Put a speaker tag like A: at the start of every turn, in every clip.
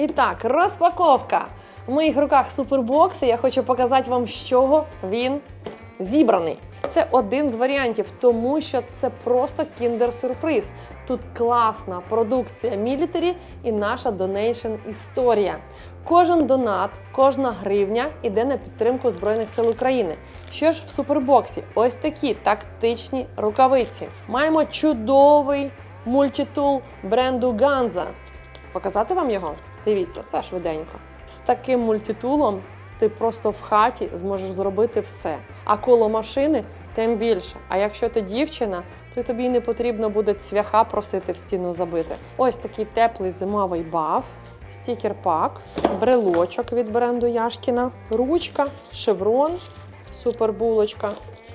A: І так, розпаковка. В моїх руках супербокс, і я хочу показати вам, з чого він зібраний. Це один з варіантів, тому що це просто кіндер-сюрприз. Тут класна продукція мілітарі і наша донейшн історія. Кожен донат, кожна гривня іде на підтримку Збройних сил України. Що ж в супербоксі? Ось такі тактичні рукавиці. Маємо чудовий мультитул бренду Ганза. Показати вам його? Дивіться, це швиденько. З таким мультитулом ти просто в хаті зможеш зробити все. А коло машини тим більше. А якщо ти дівчина, то тобі не потрібно буде цвяха просити в стіну забити. Ось такий теплий зимовий баф, стікер пак, брелочок від бренду Яшкіна, ручка, шеврон, супербулочка.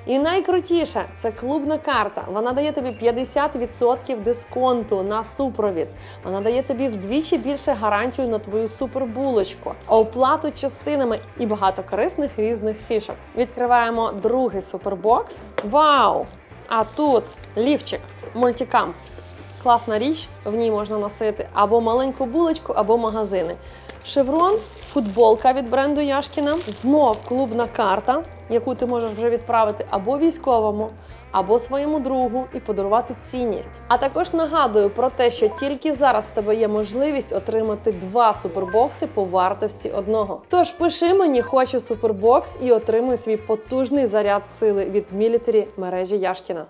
A: І найкрутіше це клубна карта. Вона дає тобі 50% дисконту на супровід. Вона дає тобі вдвічі більше гарантію на твою супербулочку, оплату частинами і багато корисних різних фішок. Відкриваємо другий супербокс. Вау! А тут лівчик, мультикам. Класна річ, в ній можна носити або маленьку булочку, або магазини. Шеврон, футболка від бренду Яшкіна, знов клубна карта, яку ти можеш вже відправити або військовому, або своєму другу і подарувати цінність. А також нагадую про те, що тільки зараз в тебе є можливість отримати два супербокси по вартості одного. Тож пиши мені, хочу супербокс і отримуй свій потужний заряд сили від мілітарі мережі Яшкіна.